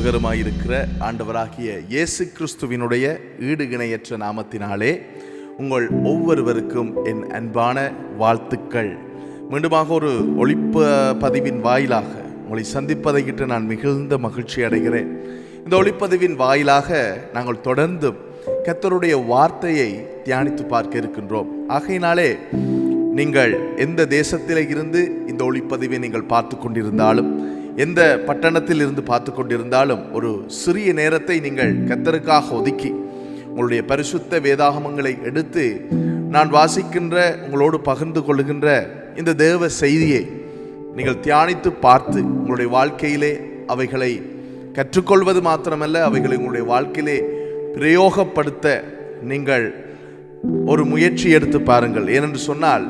இரட்சகருமாயிருக்கிற ஆண்டவராகிய இயேசு கிறிஸ்துவினுடைய ஈடு இணையற்ற நாமத்தினாலே உங்கள் ஒவ்வொருவருக்கும் என் அன்பான வாழ்த்துக்கள். மீண்டுமாக ஒரு ஒளிப்ப பதிவின் வாயிலாக உங்களை சந்திப்பதை கிட்ட நான் மிகுந்த மகிழ்ச்சி அடைகிறேன். இந்த ஒளிப்பதிவின் வாயிலாக நாங்கள் தொடர்ந்து கத்தருடைய வார்த்தையை தியானித்து பார்க்க இருக்கின்றோம். ஆகையினாலே நீங்கள் எந்த தேசத்திலே இருந்து இந்த ஒளிப்பதிவை நீங்கள் பார்த்து கொண்டிருந்தாலும் எந்த பட்டணத்தில் இருந்து பார்த்து கொண்டிருந்தாலும் ஒரு சிறிய நேரத்தை நீங்கள் கத்தருக்காக ஒதுக்கி உங்களுடைய பரிசுத்த வேதாகமங்களை எடுத்து நான் வாசிக்கின்ற உங்களோடு பகிர்ந்து கொள்கின்ற இந்த தேவ செய்தியை நீங்கள் தியானித்து பார்த்து உங்களுடைய வாழ்க்கையிலே அவைகளை கற்றுக்கொள்வது மாத்திரமல்ல அவைகளை உங்களுடைய வாழ்க்கையிலே பிரயோகப்படுத்த நீங்கள் ஒரு முயற்சி எடுத்து பாருங்கள். ஏனென்று சொன்னால்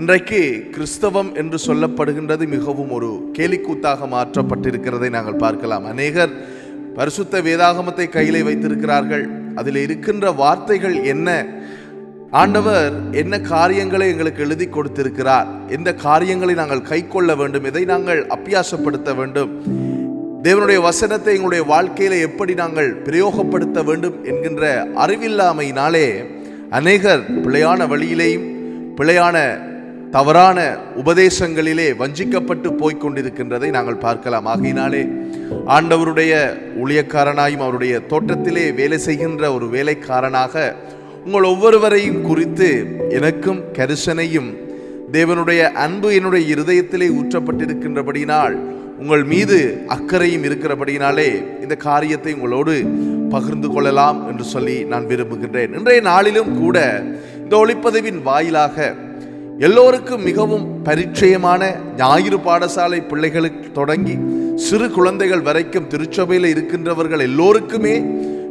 இன்றைக்கு கிறிஸ்தவம் என்று சொல்லப்படுகின்றது மிகவும் ஒரு கேலிக்கூத்தாக மாற்றப்பட்டிருக்கிறதை நாங்கள் பார்க்கலாம். அநேகர் பரிசுத்த வேதாகமத்தை கையிலே வைத்திருக்கிறார்கள். அதில் இருக்கின்ற வார்த்தைகள் என்ன? ஆண்டவர் என்ன காரியங்களை எங்களுக்கு எழுதி கொடுத்திருக்கிறார்? எந்த காரியங்களை நாங்கள் கைக்கொள்ள வேண்டும்? இதை நாங்கள் அப்பியாசப்படுத்த வேண்டும்? தேவனுடைய வசனத்தை எங்களுடைய வாழ்க்கையில எப்படி நாங்கள் பிரயோகப்படுத்த வேண்டும் என்கின்ற அறிவில்லாமையினாலே அநேகர் பிழையான வழியிலேயும் பிழையான தவறான உபதேசங்களிலே வஞ்சிக்கப்பட்டு போய்க் கொண்டிருக்கின்றதை நாங்கள் பார்க்கலாம். ஆகையினாலே ஆண்டவருடைய ஊழியக்காரனாயும் அவருடைய தோட்டத்திலே வேலை செய்கின்ற ஒரு வேலைக்காரனாக உங்கள் ஒவ்வொருவரையும் குறித்து எனக்கும் கரிசனையும் தேவனுடைய அன்பு என்னுடைய இருதயத்திலே ஊற்றப்பட்டிருக்கின்றபடியினால் உங்கள் மீது அக்கறையும் இருக்கிறபடியினாலே இந்த காரியத்தை உங்களோடு பகிர்ந்து கொள்ளலாம் என்று சொல்லி நான் விரும்புகின்றேன். இன்றைய நாளிலும் கூட இந்த ஒளிப்பதிவின் வாயிலாக எல்லோருக்கும் மிகவும் பரிச்சயமான ஞாயிறு பாடசாலை பிள்ளைகளுக்கு தொடங்கி சிறு குழந்தைகள் வரைக்கும் திருச்சபையில் இருக்கின்றவர்கள் எல்லோருக்குமே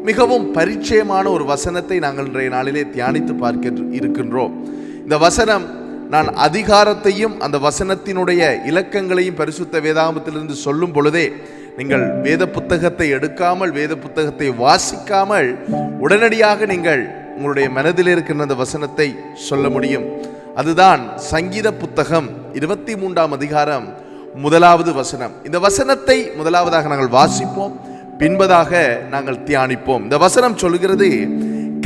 மிகவும் பரிச்சயமான ஒரு வசனத்தை நாங்கள் இன்றைய நாளிலே தியானித்து பார்க்க இருக்கின்றோம். இந்த வசனம் நான் அதிகாரத்தையும் அந்த வசனத்தினுடைய இலக்கங்களையும் பரிசுத்த வேதாமத்திலிருந்து சொல்லும் பொழுதே நீங்கள் வேத புத்தகத்தை எடுக்காமல் வேத புத்தகத்தை வாசிக்காமல் உடனடியாக நீங்கள் உங்களுடைய மனதில் இருக்கின்ற அந்த வசனத்தை சொல்ல முடியும். அதுதான் சங்கீத புத்தகம் இருபத்தி மூன்றாம் அதிகாரம் முதலாவது வசனம். இந்த வசனத்தை முதலாவதாக நாங்கள் வாசிப்போம் பின்பதாக நாங்கள் தியானிப்போம். இந்த வசனம் சொல்கிறது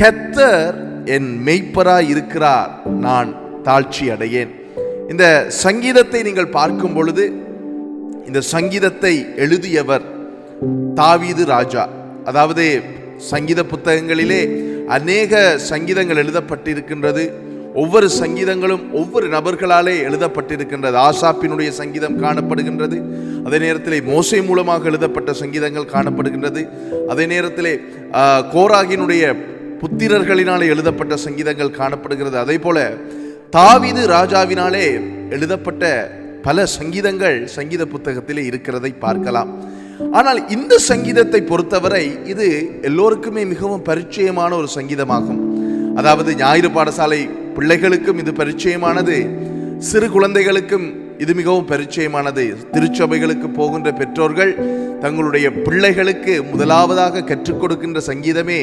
கத்தர் என் மெய்ப்பராய் இருக்கிறார் நான் தாழ்ச்சி அடையேன். இந்த சங்கீதத்தை நீங்கள் பார்க்கும் பொழுது இந்த சங்கீதத்தை எழுதியவர் தாவீது ராஜா. அதாவது சங்கீத புத்தகங்களிலே அநேக சங்கீதங்கள் எழுதப்பட்டிருக்கின்றது. ஒவ்வொரு சங்கீதங்களும் ஒவ்வொரு நபர்களாலே எழுதப்பட்டிருக்கின்றது. ஆசாப்பினுடைய சங்கீதம் காணப்படுகின்றது. அதே நேரத்தில் மோசை மூலமாக எழுதப்பட்ட சங்கீதங்கள் காணப்படுகின்றது. அதே நேரத்தில் கோராகினுடைய புத்திரர்களினாலே எழுதப்பட்ட சங்கீதங்கள் காணப்படுகிறது. அதே போல தாவிது ராஜாவினாலே எழுதப்பட்ட பல சங்கீதங்கள் சங்கீத புத்தகத்திலே இருக்கிறதை பார்க்கலாம். ஆனால் இந்த சங்கீதத்தை பொறுத்தவரை இது எல்லோருக்குமே மிகவும் பரிச்சயமான ஒரு சங்கீதமாகும். அதாவது ஞாயிறு பாடசாலை பிள்ளைகளுக்கும் இது பரிச்சயமானது. சிறு குழந்தைகளுக்கும் இது மிகவும் பரிச்சயமானது. திருச்சபைகளுக்கு போகின்ற பெற்றோர்கள் தங்களுடைய பிள்ளைகளுக்கு முதலாவதாக கற்றுக் கொடுக்கின்ற சங்கீதமே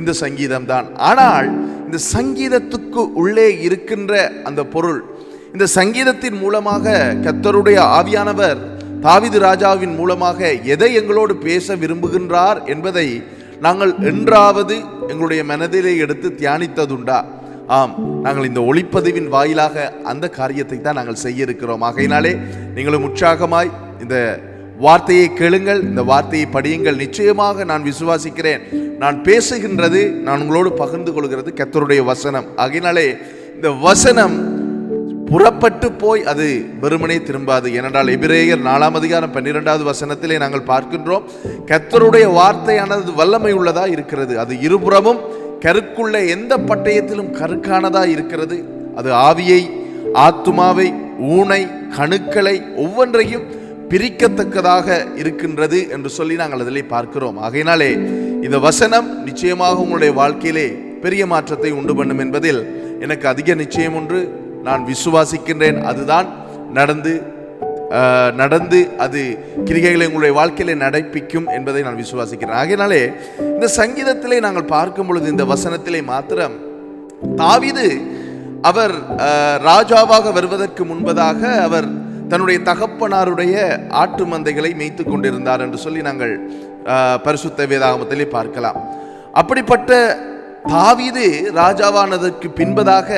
இந்த சங்கீதம்தான். ஆனால் இந்த சங்கீதத்துக்கு உள்ளே இருக்கின்ற அந்த பொருள் இந்த சங்கீதத்தின் மூலமாக கத்தருடைய ஆவியானவர் தாவிது ராஜாவின் மூலமாக எதை எங்களோடு பேச விரும்புகின்றார் என்பதை நாங்கள் என்றாவது எங்களுடைய மனதிலே எடுத்து தியானித்ததுண்டா? ஆம் நாங்கள் இந்த ஒளிப்பதிவின் வாயிலாக அந்த காரியத்தை தான் நாங்கள் செய்ய இருக்கிறோம் ஆகையினாலே நீங்களும் உற்சாகமாய் இந்த வார்த்தையை கேளுங்கள் இந்த வார்த்தையை படியுங்கள். நிச்சயமாக நான் விசுவாசிக்கிறேன். நான் பேசுகின்றது நான் உங்களோடு பகிர்ந்து கொள்கிறது கத்தருடைய வசனம். ஆகையினாலே இந்த வசனம் புறப்பட்டு போய் அது வெறுமனே திரும்பாது. ஏனென்றால் எபிரேயர் நாலாம் அதிகாரம் பன்னிரெண்டாவது வசனத்திலே நாங்கள் பார்க்கின்றோம் கத்தருடைய வார்த்தையானது வல்லமை உள்ளதா இருக்கிறது. அது இருபுறமும் கருக்குள்ள எந்த பட்டயத்திலும் கருக்கானதா இருக்கிறது? அது ஆவியை ஆத்துமாவை ஊனை கணுக்களை ஒவ்வொன்றையும் பிரிக்கத்தக்கதாக இருக்கின்றது என்று சொல்லி நாங்கள் அதிலே பார்க்கிறோம். ஆகையினாலே இந்த வசனம் நிச்சயமாக உங்களுடைய வாழ்க்கையிலே பெரிய மாற்றத்தை உண்டு பண்ணும் என்பதில் எனக்கு அதிக நிச்சயம் ஒன்று நான் விசுவாசிக்கின்றேன். அதுதான் நடந்து நடந்து அது கிரிகைகளை உங்களுடைய வாழ்க்கையிலே நடப்பிக்கும் என்பதை நான் விசுவாசிக்கிறேன். ஆகையினாலே இந்த சங்கீதத்திலே நாங்கள் பார்க்கும் பொழுது இந்த வசனத்திலே மாத்திரம் தாவிது அவர் ராஜாவாக வருவதற்கு முன்பதாக அவர் தன்னுடைய தகப்பனாருடைய ஆட்டு மந்தைகளை மேய்த்து கொண்டிருந்தார் என்று சொல்லி நாங்கள் பரிசுத்த வேதாகமத்திலே பார்க்கலாம். அப்படிப்பட்ட தாவீது ராஜாவானதற்கு பின்பதாக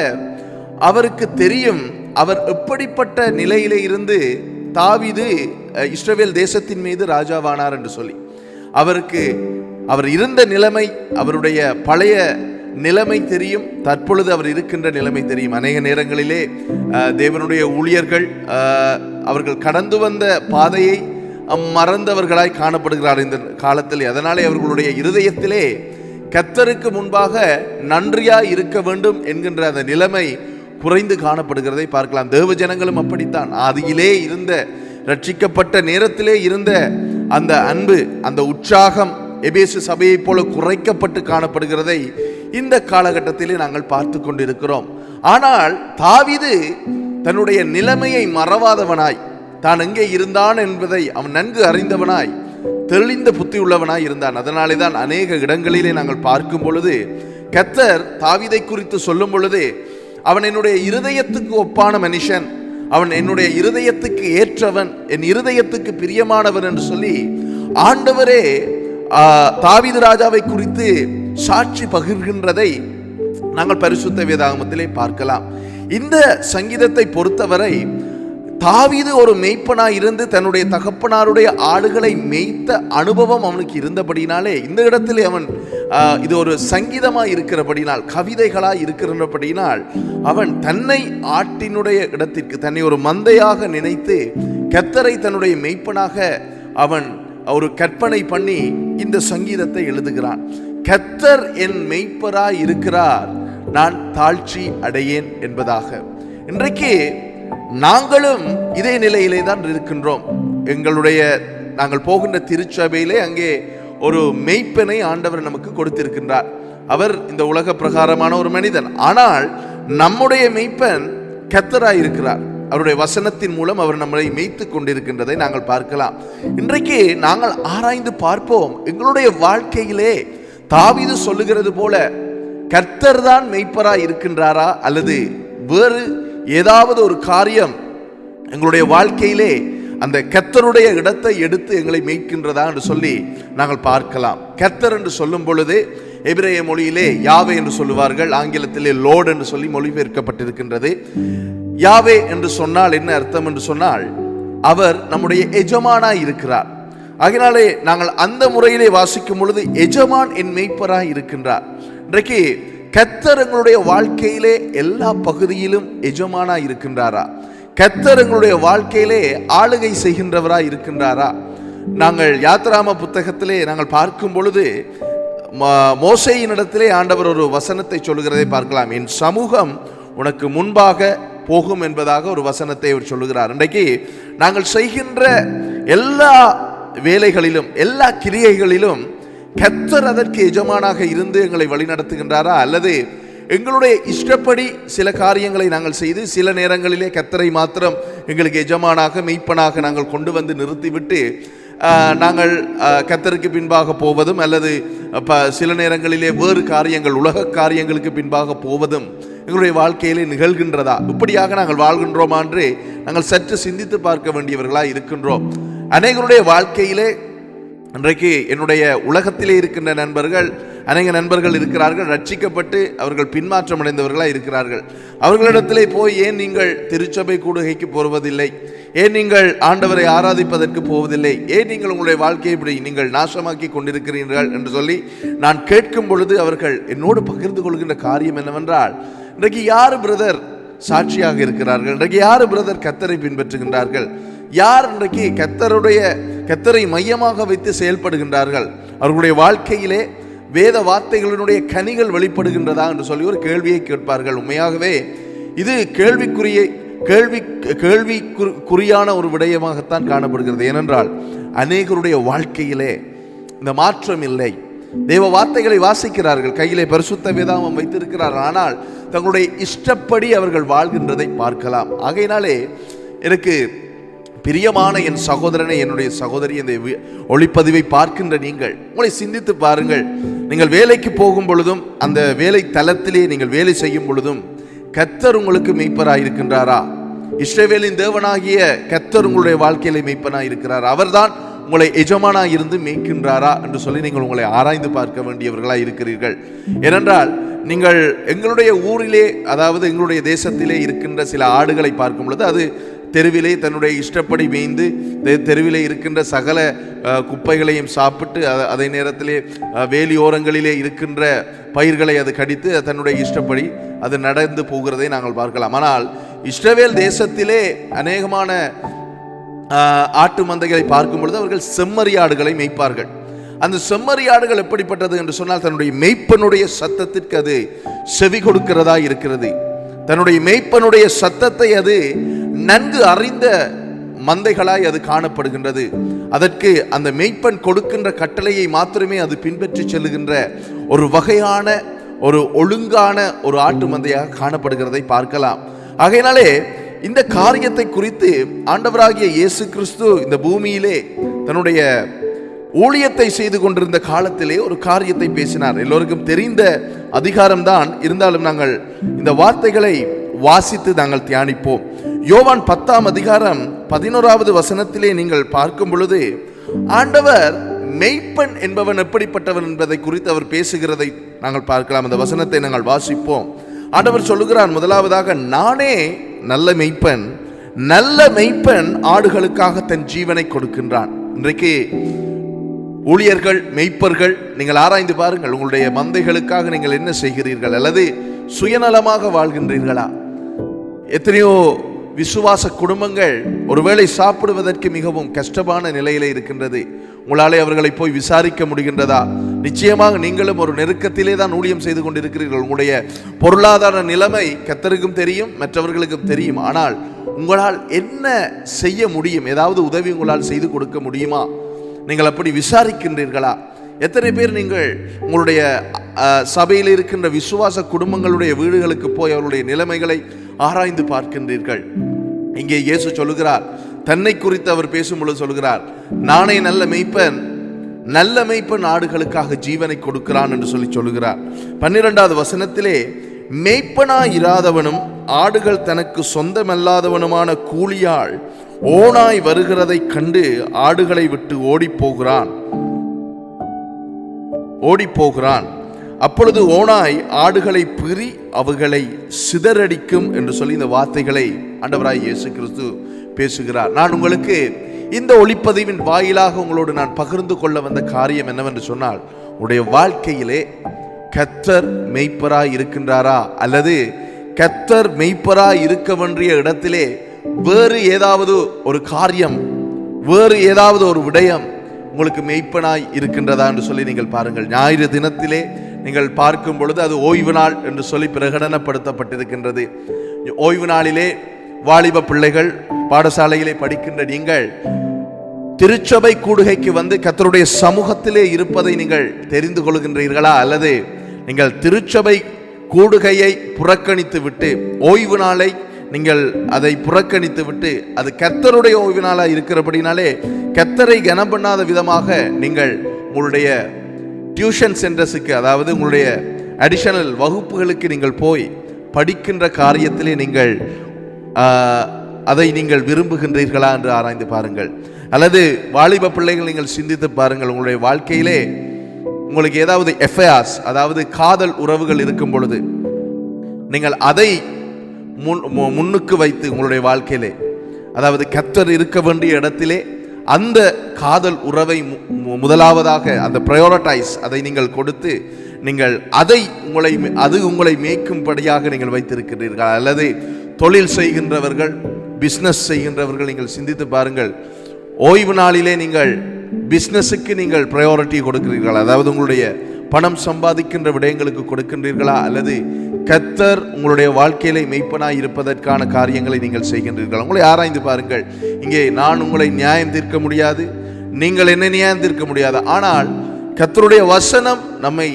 அவருக்கு தெரியும் அவர் எப்படிப்பட்ட நிலையிலே இருந்து தாவிது இஸ்ரவேல் தேசத்தின் மீது ராஜாவானார் என்று சொல்லி அவருக்கு அவர் இருந்த நிலைமை அவருடைய பழைய நிலைமை தெரியும் தற்பொழுது அவர் இருக்கின்ற நிலைமை தெரியும். அநேக நேரங்களிலே தேவனுடைய ஊழியர்கள் அவர்கள் கடந்து வந்த பாதையை மறந்தவர்களாய் காணப்படுகிறார் இந்த காலத்தில். அதனாலே அவர்களுடைய இருதயத்திலே கத்தருக்கு முன்பாக நன்றியாய் இருக்க வேண்டும் என்கின்ற அந்த நிலைமை குறைந்து காணப்படுகிறதை பார்க்கலாம். தேவ ஜனங்களும் அப்படித்தான். ஆதியிலே இருந்த ரட்சிக்கப்பட்ட நேரத்திலே இருந்த அந்த அன்பு அந்த உற்சாகம் எபேசு சபையைப் போல குறைக்கப்பட்டு காணப்படுகிறதை இந்த காலகட்டத்திலே நாங்கள் பார்த்து கொண்டிருக்கிறோம். ஆனால் தாவிது தன்னுடைய நிலைமையை மறவாதவனாய் தான் எங்கே இருந்தான் என்பதை அவன் நன்கு அறிந்தவனாய் தெளிந்த புத்தி உள்ளவனாய் இருந்தான். அதனாலே தான் அநேக இடங்களிலே நாங்கள் பார்க்கும் பொழுது கத்தர் தாவிதை குறித்து சொல்லும் பொழுது அவன் என்னுடைய இருதயத்துக்கு ஒப்பான மனுஷன். அவன் என்னுடைய இருதயத்துக்கு ஏற்றவன். என் இருதயத்துக்கு பிரியமானவன் என்று சொல்லி ஆண்டவரே ஆ, தாவீது ராஜாவை குறித்து சாட்சி பகிர்கின்றதை நாங்கள் பரிசுத்த வேதாகமத்திலே பார்க்கலாம். இந்த சங்கீதத்தை பொறுத்தவரை தாவீது ஒரு மெய்ப்பனாக இருந்து தன்னுடைய தகப்பனாருடைய ஆடுகளை மெய்த்த அனுபவம் அவனுக்கு இருந்தபடினாலே இந்த இடத்திலே அவன் இது ஒரு சங்கீதமாக இருக்கிறபடினால் கவிதைகளாக இருக்கிறபடினால் அவன் தன்னை ஆட்டினுடைய இடத்திற்கு தன்னை ஒரு மந்தையாக நினைத்து கத்தரை தன்னுடைய மெய்ப்பனாக அவன் ஒரு கற்பனை பண்ணி இந்த சங்கீதத்தை எழுதுகிறான். கத்தர் என் மெய்ப்பராய் இருக்கிறார் நான் தாழ்ச்சி அடையேன் என்பதாக. இன்றைக்கு நாங்களும் இதே நிலையிலே தான் இருக்கின்றோம். எங்களுடைய நாங்கள் போகின்ற திருச்சபையிலே அங்கே ஒரு மெய்ப்பனை ஆண்டவர் நமக்கு கொடுத்திருக்கின்றார். அவர் இந்த உலக பிரகாரமான ஒரு மனிதன். ஆனால் நம்முடைய மெய்ப்பன் கத்தராய் இருக்கிறார். அவருடைய வசனத்தின் மூலம் அவர் நம்மளை மெய்த்து கொண்டிருக்கின்றதை நாங்கள் பார்க்கலாம். இன்றைக்கு நாங்கள் ஆராய்ந்து பார்ப்போம். எங்களுடைய வாழ்க்கையிலே தாவிது சொல்லுகிறது போல கர்த்தர் தான் மெய்ப்பராய் இருக்கின்றாரா அல்லது வேறு ஏதாவது ஒரு காரியம் எங்களுடைய வாழ்க்கையிலே அந்த கத்தருடைய இடத்தை எடுத்து எங்களை மீட்கின்றதா என்று சொல்லி நாங்கள் பார்க்கலாம். கத்தர் என்று சொல்லும் பொழுது எபிரேய மொழியிலே யாவே என்று சொல்லுவார்கள் ஆங்கிலத்திலே லோட் என்று சொல்லி மொழிபெயர்க்கப்பட்டிருக்கின்றது. யாவே என்று சொன்னால் என்ன அர்த்தம் என்று சொன்னால் அவர் நம்முடைய எஜமானாய் இருக்கிறார். ஆகினாலே நாங்கள் அந்த முறையிலே வாசிக்கும் பொழுது எஜமான் என் மெய்ப்பராய் இருக்கின்றார். இன்றைக்கு கத்தர் எங்களுடைய வாழ்க்கையிலே எல்லா பகுதியிலும் எஜமானா இருக்கின்றாரா? கத்தர் எங்களுடைய வாழ்க்கையிலே ஆளுகை செய்கின்றவரா இருக்கின்றாரா? நாங்கள் யாத்ராம புத்தகத்திலே நாங்கள் பார்க்கும் பொழுது ம- மோசேயினிடத்திலே ஆண்டவர் ஒரு வசனத்தை சொல்லுகிறதை பார்க்கலாம். என் சமூகம் உனக்கு முன்பாக போகும் என்பதாக ஒரு வசனத்தை அவர் சொல்லுகிறார். இன்றைக்கு நாங்கள் செய்கின்ற எல்லா வேலைகளிலும் எல்லா கிரியைகளிலும் கத்தர் அதற்கு எஜமானாக இருந்து எங்களை வழிநடத்துகின்றாரா அல்லது எங்களுடைய இஷ்டப்படி சில காரியங்களை நாங்கள் செய்து சில நேரங்களிலே கத்தரை மாத்திரம் எங்களுக்கு எஜமானாக மெய்ப்பனாக நாங்கள் கொண்டு வந்து நிறுத்திவிட்டு நாங்கள் கத்தருக்கு பின்பாக போவதும் அல்லது ப சில நேரங்களிலே வேறு காரியங்கள் உலக காரியங்களுக்கு பின்பாக போவதும் எங்களுடைய வாழ்க்கையிலே நிகழ்கின்றதா? இப்படியாக நாங்கள் வாழ்கின்றோமா என்று நாங்கள் சற்று சிந்தித்து பார்க்க வேண்டியவர்களாக இருக்கின்றோம். அநேகருடைய வாழ்க்கையிலே இன்றைக்கு என்னுடைய உலகத்திலே இருக்கின்ற நண்பர்கள் அநேக நண்பர்கள் இருக்கிறார்கள் ரட்சிக்கப்பட்டு அவர்கள் பின்மாற்றம் அடைந்தவர்களாக இருக்கிறார்கள். அவர்களிடத்திலே போய் ஏன் நீங்கள் திருச்சபை கூடுகைக்கு போவதில்லை? ஏன் நீங்கள் ஆண்டவரை ஆராதிப்பதற்கு போவதில்லை? ஏன் நீங்கள் உங்களுடைய வாழ்க்கையை இப்படி நீங்கள் நாசமாக்கி கொண்டிருக்கிறீர்கள் என்று சொல்லி நான் கேட்கும் பொழுது அவர்கள் என்னோடு பகிர்ந்து கொள்கின்ற காரியம் என்னவென்றால் இன்றைக்கு யார் பிரதர் சாட்சியாக இருக்கிறார்கள்? இன்றைக்கு யார் பிரதர் கத்தரை பின்பற்றுகின்றார்கள்? யார் இன்றைக்கு கத்தருடைய கத்தரை மையமாக வைத்து செயல்படுகின்றார்கள். அவர்களுடைய வாழ்க்கையிலே வேத வார்த்தைகளினுடைய கனிகள் வெளிப்படுகின்றதா என்று சொல்லி ஒரு கேள்வியை கேட்பார்கள். உண்மையாகவே இது கேள்விக்குரிய கேள்வி கேள்வி குறியான ஒரு விடயமாகத்தான் காணப்படுகிறது. ஏனென்றால் அநேகருடைய வாழ்க்கையிலே இந்த மாற்றம் இல்லை. தேவ வார்த்தைகளை வாசிக்கிறார்கள். கையிலே பரிசுத்த வேதாமம் வைத்திருக்கிறார்கள். ஆனால் தங்களுடைய இஷ்டப்படி அவர்கள் வாழ்கின்றதை பார்க்கலாம். ஆகையினாலே எனக்கு பிரியமான என் சகோதரனை என்னுடைய சகோதரி இந்த ஒளிப்பதிவை பார்க்கின்ற நீங்கள் உங்களை சிந்தித்து பாருங்கள். நீங்கள் வேலைக்கு போகும் பொழுதும் அந்த வேலை தளத்திலே நீங்கள் வேலை செய்யும் பொழுதும் கத்தர் உங்களுக்கு மெய்ப்பராய் இருக்கின்றாரா இஸ்ரவேலின் தேவனாகிய கத்தர் உங்களுடைய வாழ்க்கையில மெய்ப்பனாக இருக்கிறார் அவர்தான் உங்களை எஜமானா இருந்து மேய்க்கின்றாரா என்று சொல்லி நீங்கள் உங்களை ஆராய்ந்து பார்க்க வேண்டியவர்களாக இருக்கிறீர்கள். ஏனென்றால் நீங்கள் எங்களுடைய ஊரிலே அதாவது எங்களுடைய தேசத்திலே இருக்கின்ற சில ஆடுகளை பார்க்கும் பொழுது அது தெருவிலே தன்னுடைய இஷ்டப்படி மேய்ந்து தெருவிலே இருக்கின்ற சகல குப்பைகளையும் சாப்பிட்டு அதே நேரத்திலே வேலியோரங்களிலே இருக்கின்ற பயிர்களை அது கடித்து அது தன்னுடைய இஷ்டப்படி அது நடந்து போகிறதை நாங்கள் பார்க்கலாம். ஆனால் இஸ்ரவேல் தேசத்திலே அநேகமான ஆட்டு மந்தைகளை பார்க்கும் பொழுது அவர்கள் செம்மறியாடுகளை மேய்ப்பார்கள். அந்த செம்மறியாடுகள் எப்படிப்பட்டது என்று சொன்னால் தன்னுடைய மெய்ப்பனுடைய சத்தத்திற்கு அது செவி கொடுக்கிறதா இருக்கிறது. தன்னுடைய மெய்ப்பனுடைய சத்தத்தை அது நன்கு அறிந்த மந்தைகளாய் அது காணப்படுகின்றது. அதற்கு அந்த மெய்ப்பன் கொடுக்கின்ற கட்டளையை மாத்திரமே அது பின்பற்றி செல்லுகின்ற ஒரு வகையான ஒரு ஒழுங்கான ஒரு ஆட்டு மந்தையாக காணப்படுகிறதை பார்க்கலாம். ஆகையினாலே இந்த காரியத்தை குறித்து ஆண்டவராகிய இயேசு கிறிஸ்து இந்த பூமியிலே தன்னுடைய ஊழியத்தை செய்து கொண்டிருந்த காலத்திலே ஒரு காரியத்தை பேசினார். எல்லோருக்கும் தெரிந்த அதிகாரம்தான். இருந்தாலும் நாங்கள் இந்த வார்த்தைகளை வாசித்து நாங்கள் தியானிப்போம். யோவான் பத்தாம் அதிகாரம் பதினோராவது வசனத்திலே நீங்கள் பார்க்கும் பொழுது ஆண்டவர் மெய்ப்பன் என்பவன் எப்படிப்பட்டவன் என்பதை குறித்து அவர் பேசுகிறதை நாங்கள் பார்க்கலாம். அந்த வசனத்தை நாங்கள் வாசிப்போம். ஆண்டவர் சொல்லுகிறார் முதலாவதாக நானே நல்ல மெய்ப்பன் நல்ல மெய்ப்பன் ஆடுகளுக்காக தன் ஜீவனை கொடுக்கின்றான். இன்றைக்கு ஊழியர்கள் மெய்ப்பர்கள் நீங்கள் ஆராய்ந்து பாருங்கள் உங்களுடைய மந்தைகளுக்காக நீங்கள் என்ன செய்கிறீர்கள் அல்லது சுயநலமாக வாழ்கின்றீர்களா? எத்தனையோ விசுவாச குடும்பங்கள் ஒருவேளை சாப்பிடுவதற்கு மிகவும் கஷ்டமான நிலையில இருக்கின்றது. உங்களாலே அவர்களை போய் விசாரிக்க முடிகின்றதா? நிச்சயமாக நீங்களும் ஒரு நெருக்கத்திலே தான் ஊழியம் செய்து கொண்டிருக்கிறீர்கள். உங்களுடைய பொருளாதார நிலைமை கத்தருக்கும் தெரியும் மற்றவர்களுக்கும் தெரியும். ஆனால் உங்களால் என்ன செய்ய முடியும்? ஏதாவது உதவி உங்களால் செய்து கொடுக்க முடியுமா? நீங்கள் அப்படி விசாரிக்கின்றீர்களா? எத்தனை பேர் நீங்கள் உங்களுடைய சபையில் இருக்கின்ற விசுவாச குடும்பங்களுடைய வீடுகளுக்கு போய் அவருடைய நிலைமைகளை ஆராய்ந்து பார்க்கின்றீர்கள். இங்கே இயேசு சொல்லுகிறார் தன்னை குறித்து அவர் பேசும்பொழுது சொல்கிறார் சொல்லுகிறார் நானே நல்ல மெய்ப்பன் நல்ல மெய்ப்பன் ஆடுகளுக்காக ஜீவனை கொடுக்கிறான் என்று சொல்லி சொல்லுகிறார். பன்னிரெண்டாவது வசனத்திலே மெய்ப்பனாய் இராதவனும் ஆடுகள் தனக்கு சொந்தமல்லாதவனுமான கூலியாள் ஓனாய் வருகிறதைக் கண்டு ஆடுகளை விட்டு ஓடிப்போகிறான். ஓடிப் போகிறான் அப்பொழுது ஓனாய் ஆடுகளை பிரி அவைகளை சிதறடிக்கும் என்று சொல்லி இந்த வார்த்தைகளை ஆண்டவராய் இயேசு கிறிஸ்து பேசுகிறார். நான் உங்களுக்கு இந்த ஒளிப்பதிவின் வாயிலாக உங்களோடு நான் பகிர்ந்து கொள்ள வந்த காரியம் என்னவென்று சொன்னால் உடைய வாழ்க்கையிலே கத்தர் மெய்ப்பராய் இருக்கின்றாரா? அல்லது கத்தர் மெய்ப்பராய் இருக்க வேண்டிய இடத்திலே வேறு ஏதாவது ஒரு காரியம் வேறு ஏதாவது ஒரு விடயம் உங்களுக்கு மெய்ப்பனாய் இருக்கின்றதா என்று சொல்லி நீங்கள் பாருங்கள். ஞாயிறு தினத்திலே நீங்கள் பார்க்கும் பொழுது அது ஓய்வு நாள் என்று சொல்லி பிரகடனப்படுத்தப்பட்டிருக்கின்றது. ஓய்வு நாளிலே வாலிப பிள்ளைகள் பாடசாலையிலே படிக்கின்ற நீங்கள் திருச்சபை கூடுகைக்கு வந்து கத்தருடைய சமூகத்திலே இருப்பதை நீங்கள் தெரிந்து கொள்கின்றீர்களா? அல்லது நீங்கள் திருச்சபை கூடுகையை புறக்கணித்து விட்டு ஓய்வு நாளை நீங்கள் அதை புறக்கணித்து விட்டு அது கத்தருடைய ஓய்வு நாளாக இருக்கிறபடினாலே கத்தரை கனம் பண்ணாத விதமாக நீங்கள் உங்களுடைய டியூஷன் சென்டர்ஸுக்கு அதாவது உங்களுடைய அடிஷனல் வகுப்புகளுக்கு நீங்கள் போய் படிக்கின்ற காரியத்திலே நீங்கள் அதை நீங்கள் விரும்புகின்றீர்களா என்று ஆராய்ந்து பாருங்கள். அல்லது வாலிப பிள்ளைகள் நீங்கள் சிந்தித்து பாருங்கள் உங்களுடைய வாழ்க்கையிலே உங்களுக்கு ஏதாவது எஃப்ஐஆர்ஸ் அதாவது காதல் உறவுகள் இருக்கும் பொழுது நீங்கள் அதை முன் மு- முன்னுக்கு வைத்து உங்களுடைய வாழ்க்கையிலே அதாவது கத்தர் இருக்க வேண்டிய இடத்திலே அந்த காதல் உறவை மு- மு- முதலாவதாக அந்த ப்ரையோரிட்டைஸ் அதை நீங்கள் கொடுத்து நீங்கள் அதை உங்களை மே- அது உங்களை மேய்க்கும்படியாக நீங்கள் வைத்திருக்கிறீர்கள். அல்லது தொழில் செய்கின்றவர்கள் பிஸ்னஸ் செய்கின்றவர்கள் நீங்கள் சிந்தித்து பாருங்கள். ஓய்வு நாளிலே நீங்கள் பிஸ்னஸுக்கு நீங்கள் ப்ரையாரிட்டி கொடுக்கிறீர்களா. அதாவது உங்களுடைய பணம் சம்பாதிக்கின்ற விடயங்களுக்கு கொடுக்கின்றீர்களா? அல்லது கத்தர் உங்களுடைய வாழ்க்கையிலே மெய்ப்பனாய் இருப்பதற்கான காரியங்களை நீங்கள் செய்கின்றீர்களா. உங்களை ஆராய்ந்து பாருங்கள். இங்கே நான் உங்களை நியாயம் தீர்க்க முடியாது நீங்கள் என்ன நியாயம் தீர்க்க முடியாது. ஆனால் கத்தருடைய வசனம் நம்மை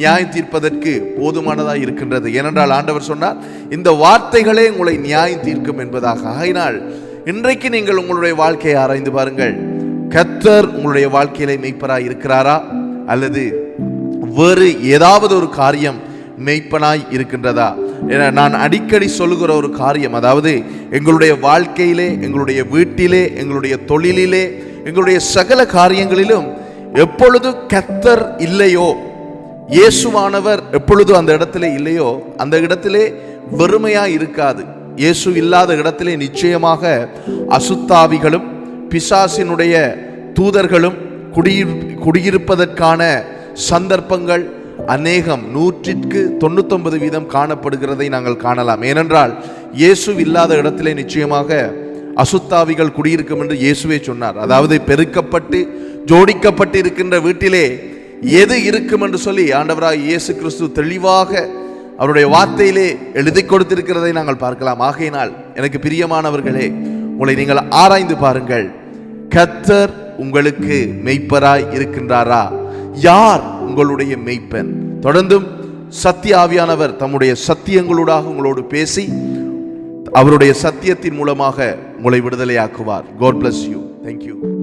நியாயம் தீர்ப்பதற்கு போதுமானதாக இருக்கின்றது. ஏனென்றால் ஆண்டவர் சொன்னார் இந்த வார்த்தைகளே உங்களை நியாயம் தீர்க்கும் என்பதாக. ஆகினால் இன்றைக்கு நீங்கள் உங்களுடைய வாழ்க்கையை ஆராய்ந்து பாருங்கள். கத்தர் உங்களுடைய வாழ்க்கையிலே மெய்ப்பராக இருக்கிறாரா? அல்லது வேறு ஏதாவது ஒரு காரியம் மெய்ப்பனாய் இருக்கின்றதா? என நான் அடிக்கடி சொல்லுகிற ஒரு காரியம் அதாவது எங்களுடைய வாழ்க்கையிலே எங்களுடைய வீட்டிலே எங்களுடைய தொழிலிலே எங்களுடைய சகல காரியங்களிலும் எப்பொழுது கத்தர் இல்லையோ இயேசுவானவர் எப்பொழுது அந்த இடத்திலே இல்லையோ அந்த இடத்திலே வெறுமையா இருக்காது. இயேசு இல்லாத இடத்திலே நிச்சயமாக அசுத்தாவிகளும் பிசாசினுடைய தூதர்களும் குடியிரு குடியிருப்பதற்கான சந்தர்ப்பங்கள் அநேகம் நூற்றிற்கு தொண்ணூத்தொன்பது வீதம் காணப்படுகிறதை நாங்கள் காணலாம். ஏனென்றால் இயேசு இல்லாத இடத்திலே நிச்சயமாக அசுத்தாவிகள் குடியிருக்கும் என்று இயேசுவே சொன்னார். அதாவது பெருக்கப்பட்டு ஜோடிக்கப்பட்டு இருக்கின்ற வீட்டிலே எது இருக்கும் என்று சொல்லி ஆண்டவராக இயேசு கிறிஸ்து தெளிவாக அவருடைய வார்த்தையிலே எழுதி கொடுத்திருக்கிறதை நாங்கள் பார்க்கலாம். ஆகையினால் எனக்கு பிரியமானவர்களே உங்களை நீங்கள் ஆராய்ந்து பாருங்கள். கத்தர் உங்களுக்கு மெய்ப்பராய் இருக்கின்றாரா? யார் உங்களுடைய மெய்ப்பன் தொடர்ந்தும் சத்திய ஆவியானவர் தம்முடைய சத்தியங்களூடாக உங்களோடு பேசி அவருடைய சத்தியத்தின் மூலமாக உங்களை விடுதலையாக்குவார். God bless you thank you